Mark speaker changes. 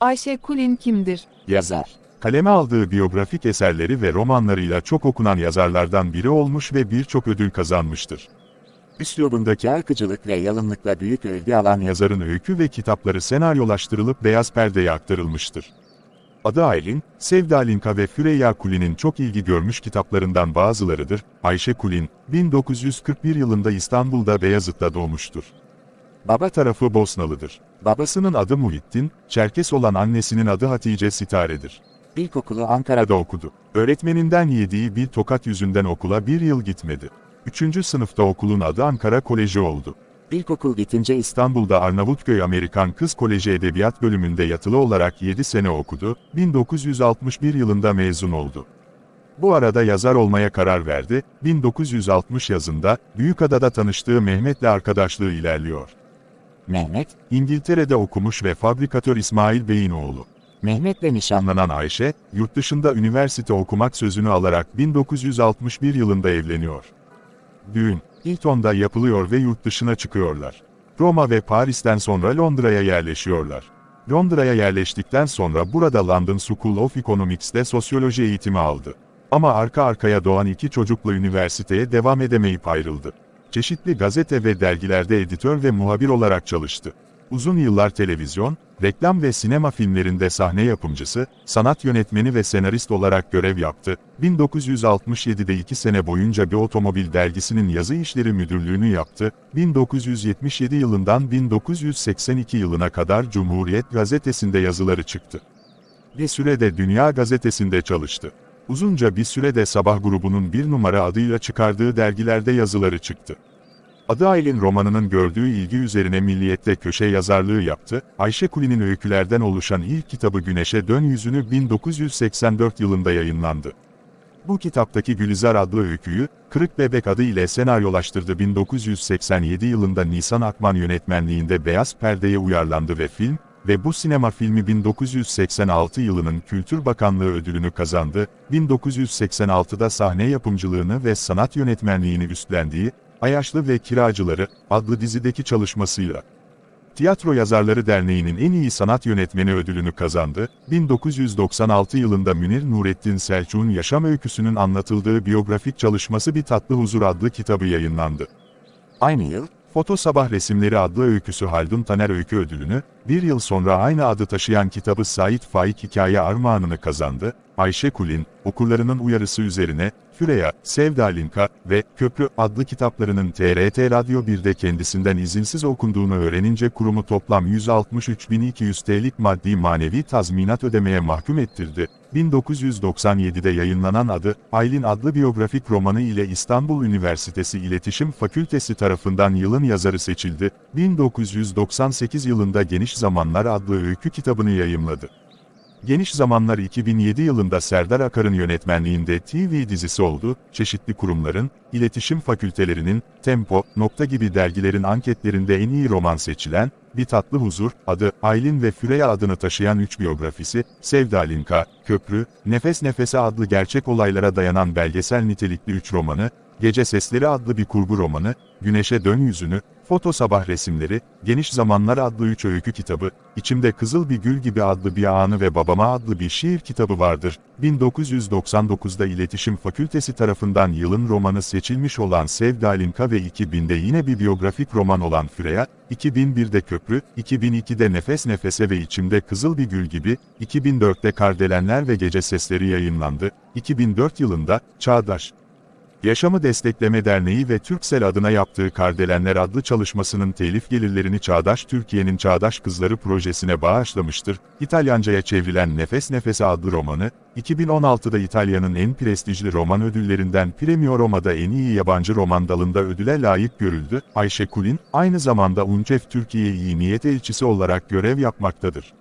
Speaker 1: Ayşe Kulin kimdir?
Speaker 2: Yazar. Kaleme aldığı biyografik eserleri ve romanlarıyla çok okunan yazarlardan biri olmuş ve birçok ödül kazanmıştır. Üslubundaki akıcılık ve yalınlıkla büyük övgü alan yazarın öykü ve kitapları senaryolaştırılıp beyaz perdeye aktarılmıştır. Adı Aylin, Sevda Linka ve Füreyya Kulin'in çok ilgi görmüş kitaplarından bazılarıdır. Ayşe Kulin, 1941 yılında İstanbul'da Beyazıt'ta doğmuştur. Baba tarafı Bosnalıdır. Babasının adı Muhittin, Çerkes olan annesinin adı Hatice Sitare'dir. İlkokulu Ankara'da okudu. Öğretmeninden yediği bir tokat yüzünden okula bir yıl gitmedi. Üçüncü sınıfta okulun adı Ankara Koleji oldu. İlkokul bitince İstanbul'da Arnavutköy Amerikan Kız Koleji Edebiyat bölümünde yatılı olarak 7 sene okudu, 1961 yılında mezun oldu. Bu arada yazar olmaya karar verdi, 1960 yazında Büyükada'da tanıştığı Mehmet'le arkadaşlığı ilerliyor. Mehmet, İngiltere'de okumuş ve fabrikatör İsmail Bey'in oğlu. Mehmet'le nişanlanan Ayşe, yurt dışında üniversite okumak sözünü alarak 1961 yılında evleniyor. Düğün, Hilton'da yapılıyor ve yurt dışına çıkıyorlar. Roma ve Paris'ten sonra Londra'ya yerleşiyorlar. Londra'ya yerleştikten sonra burada London School of Economics'te sosyoloji eğitimi aldı. Ama arka arkaya doğan iki çocukla üniversiteye devam edemeyip ayrıldı. Çeşitli gazete ve dergilerde editör ve muhabir olarak çalıştı. Uzun yıllar televizyon, reklam ve sinema filmlerinde sahne yapımcısı, sanat yönetmeni ve senarist olarak görev yaptı. 1967'de iki sene boyunca bir otomobil dergisinin yazı işleri müdürlüğünü yaptı. 1977 yılından 1982 yılına kadar Cumhuriyet gazetesinde yazıları çıktı. Bir sürede Dünya gazetesinde çalıştı. Uzunca bir sürede Sabah grubunun bir numara adıyla çıkardığı dergilerde yazıları çıktı. Adı Aylin romanının gördüğü ilgi üzerine Milliyet'te köşe yazarlığı yaptı. Ayşe Kuli'nin öykülerden oluşan ilk kitabı Güneşe Dön Yüzünü 1984 yılında yayınlandı. Bu kitaptaki Gülizar adlı öyküyü, Kırık Bebek adı ile senaryolaştırdı 1987 yılında Nisan Akman yönetmenliğinde Beyaz Perde'ye uyarlandı ve film, ve bu sinema filmi 1986 yılının Kültür Bakanlığı ödülünü kazandı. 1986'da sahne yapımcılığını ve sanat yönetmenliğini üstlendiği, Ayaşlı ve Kiracıları adlı dizideki çalışmasıyla Tiyatro Yazarları Derneği'nin en iyi sanat yönetmeni ödülünü kazandı. 1996 yılında Münir Nurettin Selçuk'un yaşam öyküsünün anlatıldığı biyografik çalışması Bir Tatlı Huzur adlı kitabı yayınlandı. Aynı yıl, Foto Sabah Resimleri adlı öyküsü Haldun Taner Öykü Ödülünü, bir yıl sonra aynı adı taşıyan kitabı Sait Faik Hikaye Armağanını kazandı. Ayşe Kulin, okurlarının uyarısı üzerine, Füreya, Sevda Linka ve Köprü adlı kitaplarının TRT Radyo 1'de kendisinden izinsiz okunduğunu öğrenince kurumu toplam 163.200 TL'lik maddi manevi tazminat ödemeye mahkum ettirdi. 1997'de yayınlanan adı, Aylin adlı biyografik romanı ile İstanbul Üniversitesi İletişim Fakültesi tarafından yılın yazarı seçildi. 1998 yılında Geniş Zamanlar adlı öykü kitabını yayımladı. Geniş Zamanlar 2007 yılında Serdar Akar'ın yönetmenliğinde TV dizisi oldu, çeşitli kurumların, iletişim fakültelerinin, Tempo, Nokta gibi dergilerin anketlerinde en iyi roman seçilen, Bir Tatlı Huzur, adı, Aylin ve Füreya adını taşıyan üç biyografisi, Sevda Linka, Köprü, Nefes Nefese adlı gerçek olaylara dayanan belgesel nitelikli üç romanı, Gece Sesleri adlı bir kurgu romanı, Güneşe Dön Yüzünü, Foto Sabah Resimleri, Geniş Zamanlar adlı üç öykü kitabı, İçimde Kızıl Bir Gül Gibi adlı bir anı ve Babama adlı bir şiir kitabı vardır. 1999'da İletişim Fakültesi tarafından yılın romanı seçilmiş olan Sevda Linka ve 2000'de yine bir biyografik roman olan Füreya, 2001'de Köprü, 2002'de Nefes Nefese ve İçimde Kızıl Bir Gül Gibi, 2004'te Kardelenler ve Gece Sesleri yayınlandı. 2004 yılında Çağdaş, Yaşamı Destekleme Derneği ve Türksel adına yaptığı Kardelenler adlı çalışmasının telif gelirlerini Çağdaş Türkiye'nin Çağdaş Kızları projesine bağışlamıştır. İtalyanca'ya çevrilen Nefes Nefese adlı romanı, 2016'da İtalya'nın en prestijli roman ödüllerinden Premio Roma'da en iyi yabancı roman dalında ödüle layık görüldü. Ayşe Kulin, aynı zamanda UNCEF Türkiye İyi Niyet Elçisi olarak görev yapmaktadır.